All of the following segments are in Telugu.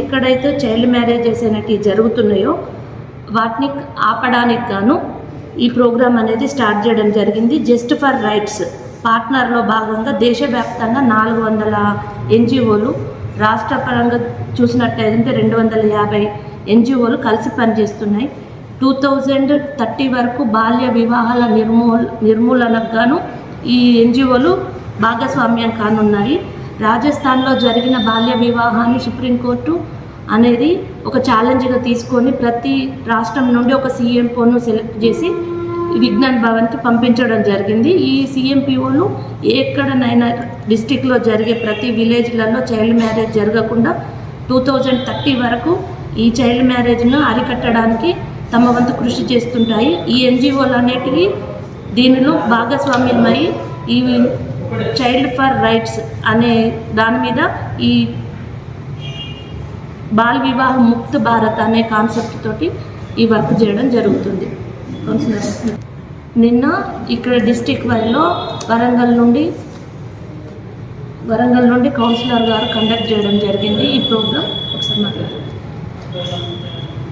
ఎక్కడైతే చైల్డ్ మ్యారేజెస్ అనేవి జరుగుతున్నాయో వాటిని ఆపడానికి గాను ఈ ప్రోగ్రామ్ అనేది స్టార్ట్ చేయడం జరిగింది. జస్ట్ ఫర్ రైట్స్ పార్ట్నర్లో భాగంగా దేశవ్యాప్తంగా నాలుగు వందల ఎన్జిఓలు రాష్ట్ర పరంగా చూసినట్టయితే రెండు వందల యాభై ఎన్జిఓలు కలిసి పనిచేస్తున్నాయి. టూ థౌజండ్ థర్టీ వరకు బాల్య వివాహాల నిర్మూల నిర్మూలనకు గాను ఈ ఎన్జిఓలు భాగస్వామ్యం కానున్నాయి. రాజస్థాన్లో జరిగిన బాల్య వివాహాన్ని సుప్రీంకోర్టు అనేది ఒక ఛాలెంజ్గా తీసుకొని ప్రతి రాష్ట్రం నుండి ఒక సీఎంఓను సెలెక్ట్ చేసి విజ్ఞాన్ భవన్కి పంపించడం జరిగింది. ఈ సీఎంపీఓలు ఎక్కడనైనా డిస్టిక్లో జరిగే ప్రతి విలేజ్లలో చైల్డ్ మ్యారేజ్ జరగకుండా టూ థౌజండ్ థర్టీ వరకు ఈ చైల్డ్ మ్యారేజ్ను అరికట్టడానికి తమ వంతు కృషి చేస్తుంటాయి. ఈ ఎన్జిఓలు అనేటివి దీనిలో భాగస్వామ్యమై ఈ చైల్డ్ ఫర్ రైట్స్ అనే దాని మీద ఈ బాల్ వివాహ ముక్త భారత్ అనే కాన్సెప్ట్ తోటి ఈ వర్క్ చేయడం జరుగుతుంది. నిన్న ఇక్కడ డిస్టిక్ వైలో వరంగల్ నుండి వరంగల్ నుండి కౌన్సిలర్ గారు కండక్ట్ చేయడం జరిగింది. ఈ ప్రోగ్రామ్ ఒకసారి మాట్లాడండి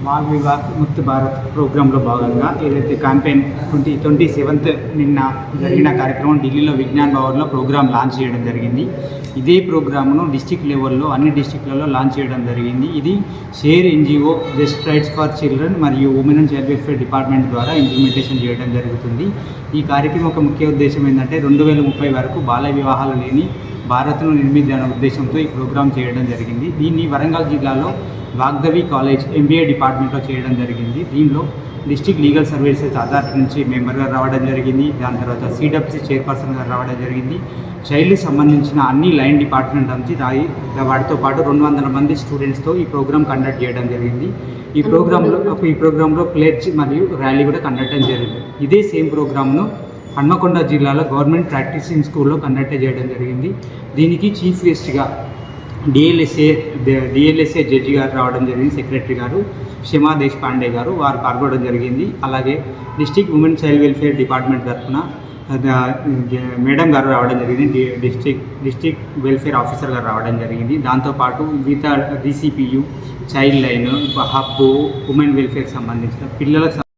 బాల్ వివాహ్ ముక్త్ భారత్ ప్రోగ్రాంలో భాగంగా ఏదైతే క్యాంపెయిన్ ట్వంటీ ట్వంటీ సెవెంత్ నిన్న జరిగిన కార్యక్రమం ఢిల్లీలో విజ్ఞాన్ భవన్లో ప్రోగ్రామ్ లాంచ్ చేయడం జరిగింది. ఇదే ప్రోగ్రామ్ను డిస్టిక్ లెవెల్లో అన్ని డిస్టిక్లలో లాంచ్ చేయడం జరిగింది. ఇది share NGO just rights for children మరియు women and child welfare department ద్వారా ఇంప్లిమెంటేషన్ చేయడం జరుగుతుంది. ఈ కార్యక్రమం ఒక ముఖ్య ఉద్దేశం ఏంటంటే రెండు వేల ముప్పై వరకు బాల వివాహాలు లేని భారత్ను నిర్మించాలనే ఉద్దేశంతో ఈ ప్రోగ్రాం చేయడం జరిగింది. దీన్ని వరంగల్ జిల్లాలో వాగ్దవి కాలేజ్ ఎంబీఏ డిపార్ట్మెంట్లో చేయడం జరిగింది. దీనిలో డిస్ట్రిక్ట్ లీగల్ సర్వీసెస్ అథారిటీ నుంచి మెంబర్గా రావడం జరిగింది. దాని తర్వాత సిడబ్ల్యూసీ చైర్పర్సన్గా రావడం జరిగింది. చైల్డ్కి సంబంధించిన అన్ని లైన్ డిపార్ట్మెంట్ నుంచి రాయి వాటితో పాటు రెండు వందల మంది స్టూడెంట్స్తో ఈ ప్రోగ్రామ్ కండక్ట్ చేయడం జరిగింది. ఈ ప్రోగ్రాంలో ఈ ప్రోగ్రాంలో ప్లేజ్ మరియు ర్యాలీ కూడా కండక్ట్ చేయడం జరిగింది. ఇదే సేమ్ ప్రోగ్రామ్ను హన్మకొండ జిల్లాలో గవర్నమెంట్ ప్రాక్టీసింగ్ స్కూల్లో కండక్ట్ చేయడం జరిగింది. దీనికి చీఫ్ గెస్ట్గా డిఎల్ఎస్ఏ డిఎల్ఎస్ఏ జడ్జి గారు రావడం జరిగింది సెక్రటరీ గారు క్షమా దేశపాండే గారు. వారు పాల్గొనడం జరిగింది. అలాగే district women child welfare department తరఫున మేడం గారు రావడం జరిగింది. డిస్టిక్ డిస్టిక్ వెల్ఫేర్ ఆఫీసర్ గారు రావడం జరిగింది. దాంతోపాటు మిగతా DCPU child line hub women welfare సంబంధించిన పిల్లలకు